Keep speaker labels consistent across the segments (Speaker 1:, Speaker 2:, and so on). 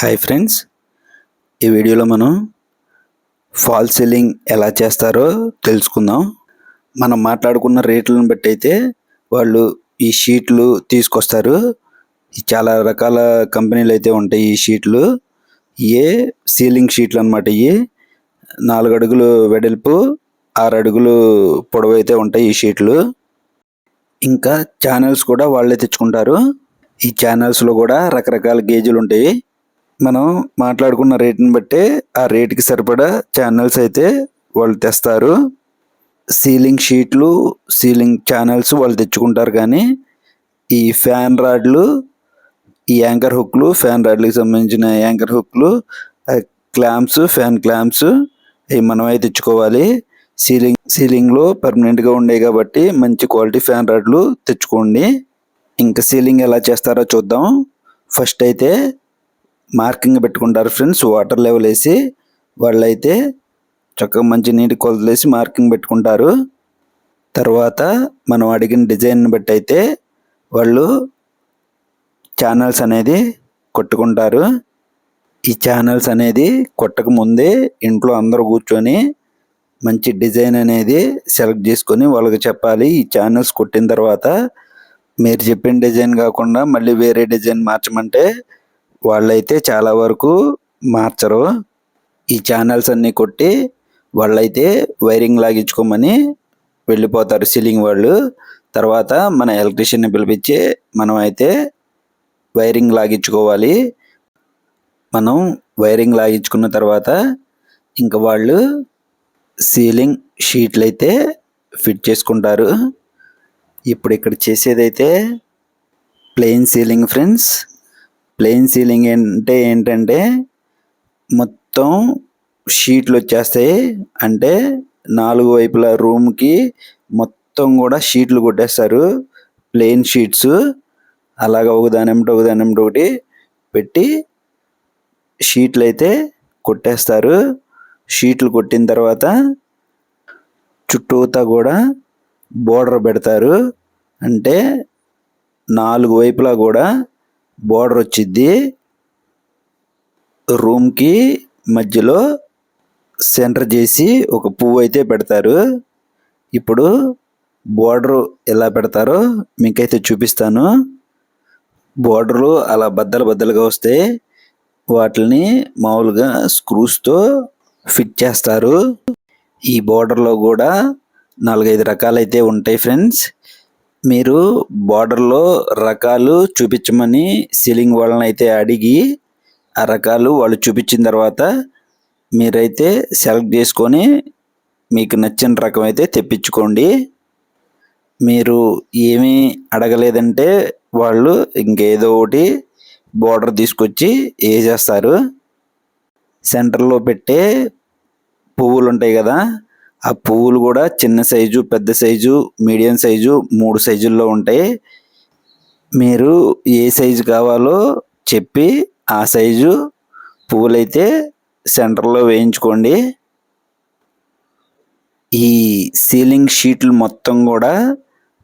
Speaker 1: Hi friends. ఈ వీడియోలో మనం ఫాల్ సీలింగ్ ఎలా చేస్తారో తెలుసుకుందాం. మనం మాట్లాడుకున్న రేట్లను బట్టి అయితే వాళ్ళు ఈ షీట్లు తీసుకొస్తారు. చాలా రకాల కంపెనీలు అయితే ఉంటాయి ఈ షీట్లు. ఏ సీలింగ్ షీట్లు అనమాట ఇవి నాలుగు అడుగులు వెడల్పు ఆరు అడుగులు పొడవు అయితే ఉంటాయి ఈ షీట్లు. ఇంకా ఛానల్స్ కూడా వాళ్ళే తెచ్చుకుంటారు. ఈ ఛానల్స్లో కూడా రకరకాల గేజీలు ఉంటాయి. మనం మాట్లాడుకున్న రేట్ని బట్టి ఆ రేటుకి సరిపడా ఛానల్స్ అయితే వాళ్ళు తెస్తారు. సీలింగ్ షీట్లు సీలింగ్ ఛానల్స్ వాళ్ళు తెచ్చుకుంటారు కానీ ఈ ఫ్యాన్ రాడ్లు ఈ యాంకర్ హుక్లు ఫ్యాన్ రాడ్లకు సంబంధించిన యాంకర్ హుక్లు క్లాంప్స్ ఫ్యాన్ క్లాంప్స్ ఇవి మనమే తెచ్చుకోవాలి. సీలింగ్ సీలింగ్లో పర్మనెంట్గా ఉండేవి కాబట్టి మంచి క్వాలిటీ ఫ్యాన్ రాడ్లు తెచ్చుకోండి. ఇంకా సీలింగ్ ఎలా చేస్తారో చూద్దాం. ఫస్ట్ అయితే మార్కింగ్ పెట్టుకుంటారు ఫ్రెండ్స్. వాటర్ లెవెల్ వేసి వాళ్ళైతే చక్కగా మంచి నీటి కొలతలు వేసి మార్కింగ్ పెట్టుకుంటారు. తర్వాత మనం అడిగిన డిజైన్ని బట్టి అయితే వాళ్ళు ఛానల్స్ అనేది కొట్టుకుంటారు. ఈ ఛానల్స్ అనేది కొట్టక ముందే ఇంట్లో అందరూ కూర్చొని మంచి డిజైన్ అనేది సెలెక్ట్ చేసుకొని వాళ్ళకి చెప్పాలి. ఈ ఛానల్స్ కొట్టిన తర్వాత మీరు చెప్పిన డిజైన్ కాకుండా మళ్ళీ వేరే డిజైన్ మార్చమంటే వాళ్ళైతే చాలా వరకు మార్చరు. ఈ ఛానల్స్ అన్నీ కొట్టి వాళ్ళైతే వైరింగ్ లాగించుకోమని వెళ్ళిపోతారు సీలింగ్ వాళ్ళు. తర్వాత మన ఎలక్ట్రీషియన్ని పిలిపించి మనం అయితే వైరింగ్ లాగించుకోవాలి. మనం వైరింగ్ లాగించుకున్న తర్వాత ఇంకా వాళ్ళు సీలింగ్ షీట్లు అయితే ఫిట్ చేసుకుంటారు. ఇప్పుడు ఇక్కడ చేసేదైతే plain ceiling friends. Plain ceiling అంటే ఏంటంటే మొత్తం షీట్లు వచ్చేస్తాయి. అంటే నాలుగు వైపుల రూమ్కి మొత్తం కూడా షీట్లు కొట్టేస్తారు. ప్లెయిన్ షీట్స్ అలాగ ఒకదానిమిటి ఒకదానిమిటి ఒకటి పెట్టి షీట్లు అయితే కొట్టేస్తారు. షీట్లు కొట్టిన తర్వాత చుట్టూతా కూడా బోర్డర్ పెడతారు. అంటే నాలుగు వైపులా కూడా బోర్డర్ వచ్చిద్ది. రూమ్కి మధ్యలో సెంటర్ చేసి ఒక పువ్వు అయితే పెడతారు. ఇప్పుడు బోర్డరు ఎలా పెడతారో మీకైతే చూపిస్తాను. బోర్డర్లు అలా బద్దలు బద్దలుగా వస్తే వాటిని మామూలుగా స్క్రూస్తో ఫిట్ చేస్తారు. ఈ బోర్డర్లో కూడా నాలుగైదు రకాలైతే ఉంటాయి ఫ్రెండ్స్. మీరు బార్డర్లో రకాలు చూపించమని సీలింగ్ వాళ్ళని అయితే అడిగి ఆ రకాలు వాళ్ళు చూపించిన తర్వాత మీరైతే సెలెక్ట్ చేసుకొని మీకు నచ్చిన రకం అయితే తెప్పించుకోండి. మీరు ఏమీ అడగలేదంటే వాళ్ళు ఇంకేదో ఒకటి బోర్డర్ తీసుకొచ్చి వేసేస్తారు. సెంటర్లో పెట్టే పువ్వులు ఉంటాయి కదా ఆ పువ్వులు కూడా చిన్న సైజు పెద్ద సైజు మీడియం సైజు మూడు సైజుల్లో ఉంటాయి. మీరు ఏ సైజు కావాలో చెప్పి ఆ సైజు పువ్వులైతే సెంటర్లో వేయించుకోండి. ఈ సీలింగ్ షీట్లు మొత్తం కూడా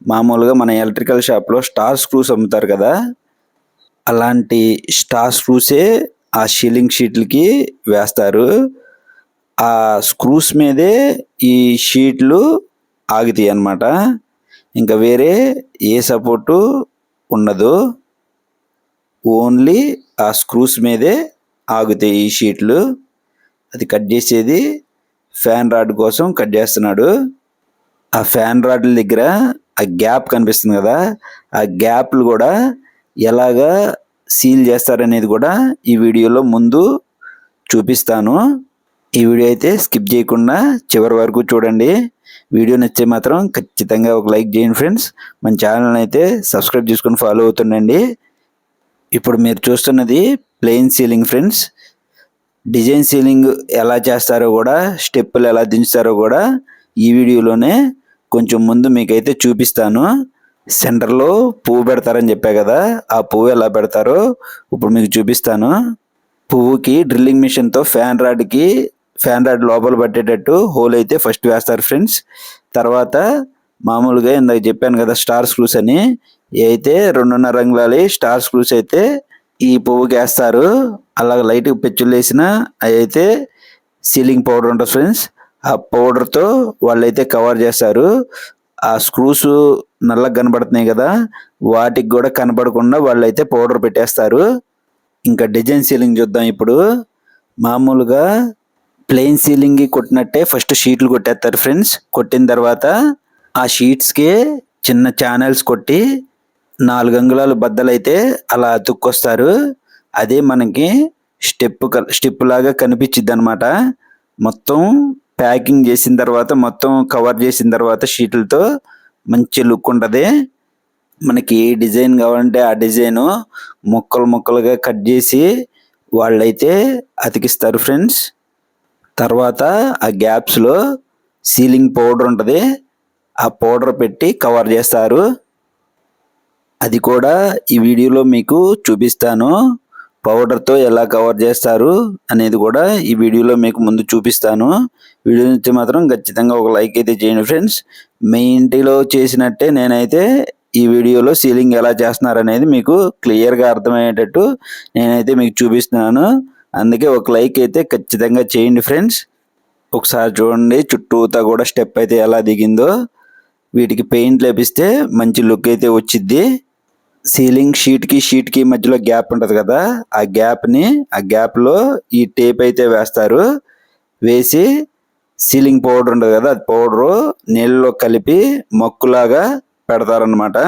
Speaker 1: మామూలుగా మన ఎలక్ట్రికల్ షాప్లో స్టార్ స్క్రూస్ అమ్ముతారు కదా. అలాంటి స్టార్ స్క్రూసే ఆ సీలింగ్ షీట్లకి వేస్తారు. ఆ స్క్రూస్ మీదే ఈ షీట్లు ఆగుతాయి అన్నమాట. ఇంకా వేరే ఏ సపోర్టు ఉండదు. ఓన్లీ ఆ స్క్రూస్ మీదే ఆగుతాయి ఈ షీట్లు. అది కట్ చేసేది ఫ్యాన్ రాడ్ కోసం కట్ చేస్తున్నాడు. ఆ ఫ్యాన్ రాడ్ల దగ్గర ఆ గ్యాప్ కనిపిస్తుంది కదా ఆ గ్యాప్లు కూడా ఎలాగా సీల్ చేస్తారనేది కూడా ఈ వీడియోలో ముందు చూపిస్తాను. ఈ వీడియో అయితే స్కిప్ చేయకుండా చివరి వరకు చూడండి. వీడియో నచ్చే మాత్రం ఖచ్చితంగా ఒక లైక్ చేయండి ఫ్రెండ్స్. మన ఛానల్ అయితే సబ్స్క్రైబ్ చేసుకొని ఫాలో అవుతుండండి. ఇప్పుడు మీరు చూస్తున్నది plain ceiling friends. Design ceiling ఎలా చేస్తారో కూడా స్టెప్పులు ఎలా దించుతారో కూడా ఈ వీడియోలోనే కొంచెం ముందు మీకైతే చూపిస్తాను. సెంటర్లో పువ్వు పెడతారని చెప్పా కదా ఆ పువ్వు ఎలా పెడతారో ఇప్పుడు మీకు చూపిస్తాను. పువ్వుకి డ్రిల్లింగ్ మిషన్తో ఫ్యాన్ రాడ్కి ఫ్యాన్ రాడ్ లోపల పట్టేటట్టు హోల్ అయితే ఫస్ట్ వేస్తారు ఫ్రెండ్స్ తర్వాత మామూలుగా ఇందాక చెప్పాను కదా స్టార్ స్క్రూస్ అని. అయితే రెండున్నర రంగులాలి స్టార్ స్క్రూస్ అయితే ఈ పువ్వుకి వేస్తారు. అలాగ లైట్గా పెచ్చులు వేసిన అవి అయితే సీలింగ్ పౌడర్ ఉంటుంది ఫ్రెండ్స్ ఆ పౌడర్తో వాళ్ళైతే కవర్ చేస్తారు. ఆ స్క్రూస్ నల్లగా కనబడుతున్నాయి కదా వాటికి కూడా కనపడకుండా అయితే పౌడర్ పెట్టేస్తారు. ఇంకా డిజైన్ సీలింగ్ చూద్దాం ఇప్పుడు. మామూలుగా ప్లెయిన్ సీలింగ్ కొట్టినట్టే ఫస్ట్ షీట్లు కొట్టేస్తారు ఫ్రెండ్స్ కొట్టిన తర్వాత ఆ షీట్స్కి చిన్న ఛానల్స్ కొట్టి నాలుగు అంగుళాలు బద్దలైతే అలా అతుక్కొస్తారు. అదే మనకి స్టెప్ స్టెప్ లాగా కనిపించిద్ది అనమాట మొత్తం ప్యాకింగ్ చేసిన తర్వాత మొత్తం కవర్ చేసిన తర్వాత షీట్లతో మంచి లుక్ ఉంటుంది. మనకి ఏ డిజైన్ కావాలంటే ఆ డిజైను ముక్కలు ముక్కలుగా కట్ చేసి వాళ్ళైతే అతికిస్తారు ఫ్రెండ్స్ తర్వాత ఆ గ్యాప్స్లో సీలింగ్ పౌడర్ ఉంటుంది. ఆ పౌడర్ పెట్టి కవర్ చేస్తారు. అది కూడా ఈ వీడియోలో మీకు చూపిస్తాను. పౌడర్తో ఎలా కవర్ చేస్తారు అనేది కూడా ఈ వీడియోలో మీకు ముందు చూపిస్తాను. వీడియో నుంచి మాత్రం ఖచ్చితంగా ఒక లైక్ అయితే చేయండి ఫ్రెండ్స్. మీ ఇంటిలో చేసినట్టే నేనైతే ఈ వీడియోలో సీలింగ్ ఎలా చేస్తున్నారు అనేది మీకు క్లియర్గా అర్థమయ్యేటట్టు నేనైతే మీకు చూపిస్తున్నాను. అందుకే ఒక లైక్ అయితే ఖచ్చితంగా చేయండి ఫ్రెండ్స్. ఒకసారి చూడండి చుట్టూతా కూడా స్టెప్ అయితే ఎలా దిగిందో. వీటికి పెయింట్ లేపిస్తే మంచి లుక్ అయితే వచ్చిద్ది. సీలింగ్ షీట్కి షీట్కి మధ్యలో గ్యాప్ ఉంటుంది కదా. ఆ గ్యాప్ని ఆ గ్యాప్లో ఈ టేప్ అయితే వేస్తారు. వేసి సీలింగ్ పౌడర్ ఉంటుంది కదా అది పౌడరు నీళ్ళలో కలిపి మొక్కులాగా పెడతారనమాట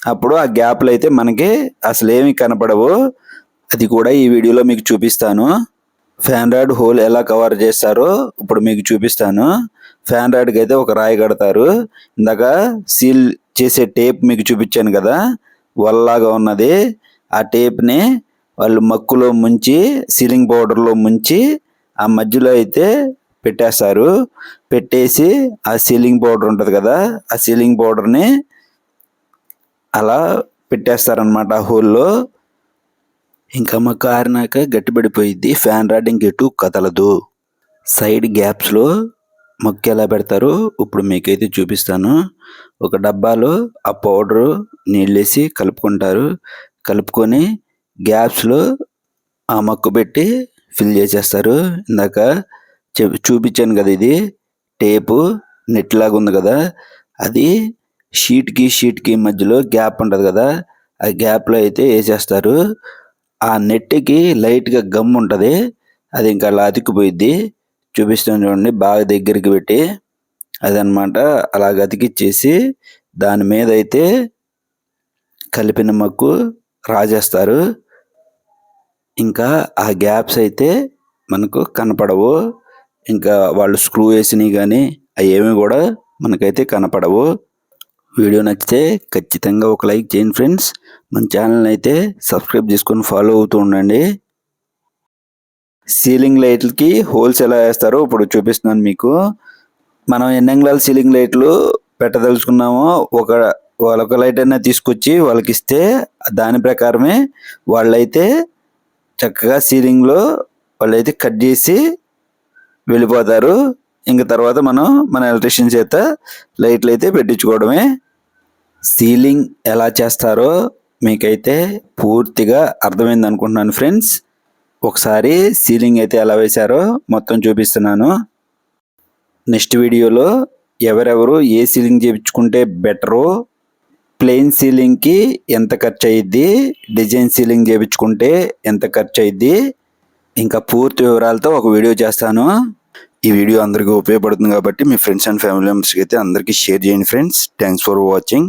Speaker 1: అప్పుడు ఆ గ్యాప్లు అయితే మనకి అసలు ఏమి కనపడవు. అది కూడా ఈ వీడియోలో మీకు చూపిస్తాను. ఫ్యాన్ రాడ్ హోల్ ఎలా కవర్ చేస్తారో ఇప్పుడు మీకు చూపిస్తాను. ఫ్యాన్ రాడ్కి అయితే ఒక రాయి కడతారు. ఇందాక సీల్ చేసే టేప్ మీకు చూపించాను కదా వల్లాగా ఉన్నది. ఆ టేప్ని వాళ్ళు మక్కులో ముంచి సీలింగ్ పౌడర్లో ముంచి ఆ మధ్యలో అయితే పెట్టేస్తారు. పెట్టేసి ఆ సీలింగ్ పౌడర్ ఉంటుంది కదా ఆ సీలింగ్ పౌడర్ని అలా పెట్టేస్తారనమాట ఆ హోల్లో. ఇంకా మా కారినాక గట్టిపడిపోయిద్ది. ఫ్యాన్ రాడ్ ఇంకెటు కదలదు. సైడ్ గ్యాప్స్లో మొక్క ఎలా పెడతారో ఇప్పుడు మీకైతే చూపిస్తాను. ఒక డబ్బాలో ఆ పౌడరు నీళ్ళేసి కలుపుకుంటారు. కలుపుకొని గ్యాప్స్లో ఆ మొక్క పెట్టి ఫిల్ చేసేస్తారు. ఇందాక చూపించాను కదా ఇది. టేపు నెట్ లాగా ఉంది కదా. అది షీట్కి షీట్కి మధ్యలో గ్యాప్ ఉంటుంది కదా. ఆ గ్యాప్లో అయితే వేసేస్తారు. ఆ నెట్టికి లైట్గా గమ్ ఉంటుంది. అది ఇంకా అలా అతికిపోయిద్ది చూపిస్తాను చూడండి బాగా దగ్గరికి పెట్టి అదనమాట. అలాగ అతికిచ్చేసి దాని మీద అయితే కలిపిన మక్కు రాజేస్తారు. ఇంకా ఆ గ్యాప్స్ అయితే మనకు కనపడవు. ఇంకా వాళ్ళు స్క్రూ వేసినవి కానీ అవి ఏమి కూడా మనకైతే కనపడవు. వీడియో నచ్చితే ఖచ్చితంగా ఒక లైక్ చేయండి ఫ్రెండ్స్. మన ఛానల్ అయితే సబ్స్క్రైబ్ చేసుకొని ఫాలో అవుతూ ఉండండి. సీలింగ్ లైట్లకి హోల్స్ ఎలా వేస్తారో ఇప్పుడు చూపిస్తున్నాను మీకు. మనం ఎన్ని అంగుళాల సీలింగ్ లైట్లు పెట్టదలుచుకున్నామో ఒక వాళ్ళొక లైట్ అయినా తీసుకొచ్చి వాళ్ళకి ఇస్తే దాని ప్రకారమే వాళ్ళైతే చక్కగా సీలింగ్లో వాళ్ళైతే కట్ చేసి వెళ్ళిపోతారు. ఇంక తర్వాత మనం మన ఎలక్ట్రీషియన్ చేత లైట్లు అయితే పెట్టించుకోవడమే. సీలింగ్ ఎలా చేస్తారో మీకైతే పూర్తిగా అర్థమైంది అనుకుంటున్నాను ఫ్రెండ్స్. ఒకసారి సీలింగ్ అయితే ఎలా వేశారో మొత్తం చూపిస్తున్నాను. నెక్స్ట్ వీడియోలో ఎవరెవరు ఏ సీలింగ్ చేయించుకుంటే బెటరు ప్లెయిన్ సీలింగ్కి ఎంత ఖర్చు అయ్యిద్ది డిజైన్ సీలింగ్ చేయించుకుంటే ఎంత ఖర్చు అయ్యిద్ది ఇంకా పూర్తి వివరాలతో ఒక వీడియో చేస్తాను. ఈ వీడియో అందరికీ ఉపయోగపడుతుంది కాబట్టి మీ ఫ్రెండ్స్ అండ్ ఫ్యామిలీ మెంబర్స్కి అయితే అందరికీ షేర్ చేయండి friends. Thanks for watching.